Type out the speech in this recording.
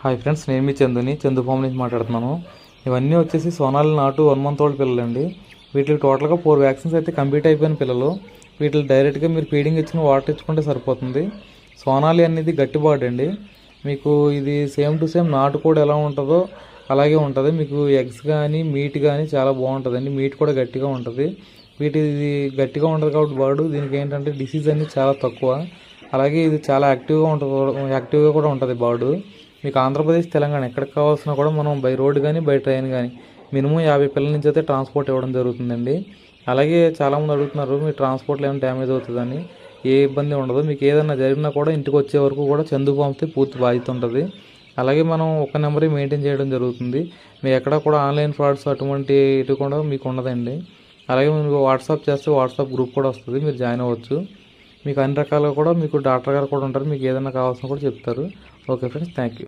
Hi friends నేను మీ చందుని. Chandu form నుంచి మాట్లాడుతున్నాను. ఇవన్నీ వచ్చేసి సోనాలి నాటు వన్ మంత్ ఓల్డ్ పిల్లలండి. వీటికి టోటల్గా ఫోర్ వ్యాక్సిన్స్ అయితే కంప్లీట్ అయిపోయిన పిల్లలు. వీటికి డైరెక్ట్గా మీరు ఫీడింగ్ ఇచ్చిన వాటర్ ఇచ్చుకుంటే సరిపోతుంది. సోనాలి అనేది గట్టి అండి మీకు ఇది సేమ్ టు సేమ్ నాటు కూడా ఎలా ఉంటుందో అలాగే ఉంటుంది. మీకు ఎగ్స్ కానీ మీట్ కానీ చాలా బాగుంటుందండి. మీట్ కూడా గట్టిగా ఉంటుంది. వీటి ఇది గట్టిగా ఉంటుంది కాబట్టి బాడు దీనికి ఏంటంటే డిసీజ్ అనేది చాలా తక్కువ. అలాగే ఇది చాలా యాక్టివ్గా ఉంటుంది. యాక్టివ్గా కూడా ఉంటుంది బాడు. మీకు ఆంధ్రప్రదేశ్ తెలంగాణ ఎక్కడికి కావాల్సిన కూడా మనం బై రోడ్ కానీ బై ట్రైన్ కానీ మినిమం యాభై పిల్లల నుంచి అయితే ట్రాన్స్పోర్ట్ ఇవ్వడం జరుగుతుందండి. అలాగే చాలామంది అడుగుతున్నారు మీ ట్రాన్స్పోర్ట్లో ఏమైనా డ్యామేజ్ అవుతుందని? ఏ ఇబ్బంది ఉండదు. మీకు ఏదైనా జరిగినా కూడా ఇంటికి వచ్చే వరకు కూడా చందు పంపితే పూర్తి బాధ్యత ఉంటుంది. అలాగే మనం ఒక నెంబరే మెయింటైన్ చేయడం జరుగుతుంది. మీ ఎక్కడ కూడా ఆన్లైన్ ఫ్రాడ్స్ అటువంటి ఇటు కూడా మీకు ఉండదండి. అలాగే మీకు వాట్సాప్ చేస్తే వాట్సాప్ గ్రూప్ కూడా వస్తుంది మీరు జాయిన్ అవ్వచ్చు. మీకు అన్ని రకాలుగా కూడా మీకు డాక్టర్ గారు కూడా ఉంటారు మీకు ఏదైనా కావాల్సిన కూడా చెప్తారు. Okay friends thank you